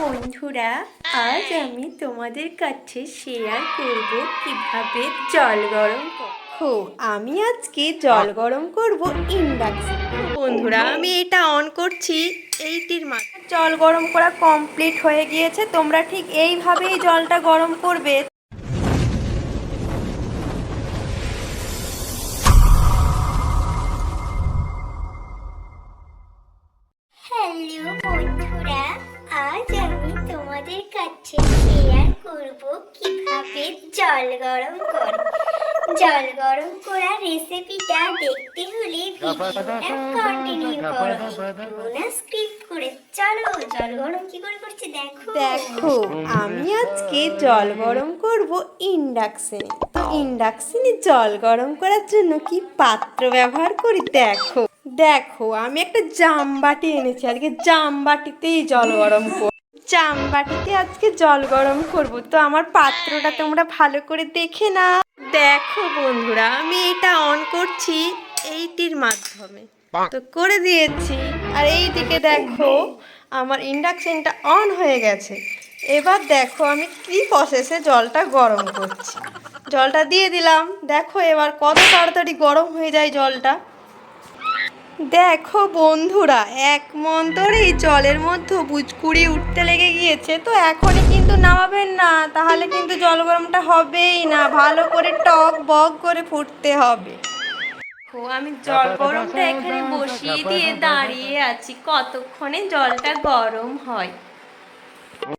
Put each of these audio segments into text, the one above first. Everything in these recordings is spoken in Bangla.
বন্ধুরা আজ আমি তোমাদের কাছে শেয়ার করব কীভাবে জল গরম হো আমি আজকে জল গরম করব ইন্ডাকশন বন্ধুরা আমি এটা অন করছি এইটির মাত্র জল গরম করা কমপ্লিট হয়ে গিয়েছে তোমরা ঠিক এইভাবেই জলটা গরম করবে। হ্যালো বন্ধুরা। তোমাদের কাছে শেয়ার করব কীভাবে জল গরম করে, জল গরম করা রেসিপিটা দেখতে হলে ভিডিওটা কন্টিনিউ করো। না স্কিপ করে চলো, জল গরম কি করে করছে দেখো। দেখো, আমি আজকে জল গরম করব ইন্ডাকশনে তো ইন্ডাকশনে জল গরম করার জন্য কি পাত্র ব্যবহার করি দেখো। দেখো, আমি একটা জামবাটি এনেছি, আজকে জামবাটিতেই জল গরম করব জামবাটিতে আজকে জল গরম করব। তো আমার পাত্রটা তোমরা ভালো করে দেখে না দেখো বন্ধুরা আমি এটা অন করছি এইটির মাধ্যমে। তো করে দিয়েছি। আর এই দিকে দেখো আমার ইন্ডাকশনটা অন হয়ে গেছে। এবার দেখো আমি কি প্রসেসে জলটা গরম করছি। জলটা দিয়ে দিলাম। দেখো এবার কত তাড়াতাড়ি গরম হয়ে যায় জলটা। দেখো বন্ধুরা এক মন্তরেই জলের মধ্যে বুজকুড়ি উঠতে লেগে গিয়েছে তো এখনই কিন্তু নামাবেন না তাহলে কিন্তু জল গরমটা হবেই না ভালো করে টক বক করে ফুটতে হবে। ও আমি জল গরমটা এখানে বসিয়ে দিয়ে দাঁড়িয়ে আছি কতক্ষণে জলটা গরম হয়?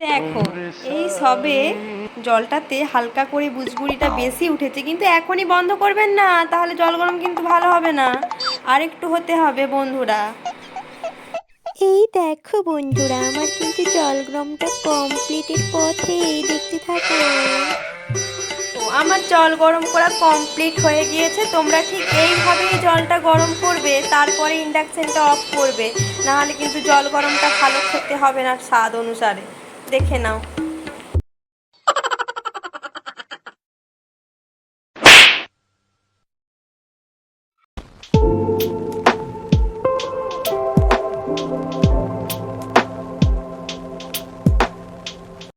দেখো এই সবে জলটাতে হালকা করে বুজবুড়িটা বেশি উঠেছে কিন্তু এখনই বন্ধ করবেন না তাহলে জল গরম কিন্তু ভালো হবে না। আর একটু হতে হবে বন্ধুরা। এই দেখো বন্ধুরা আমার কিন্তু জলগ্রমটা কমপ্লিটের পথে দেখতে থাকো। আমার জল গরম করা কমপ্লিট হয়ে গিয়েছে। তোমরা ঠিক এইভাবেই জলটা গরম করবে তারপরে ইন্ডাকশনটা অফ করবে। নাহলে কিন্তু জল গরমটা ভালো খেতে হবে না স্বাদ অনুসারে। দেখে নাও।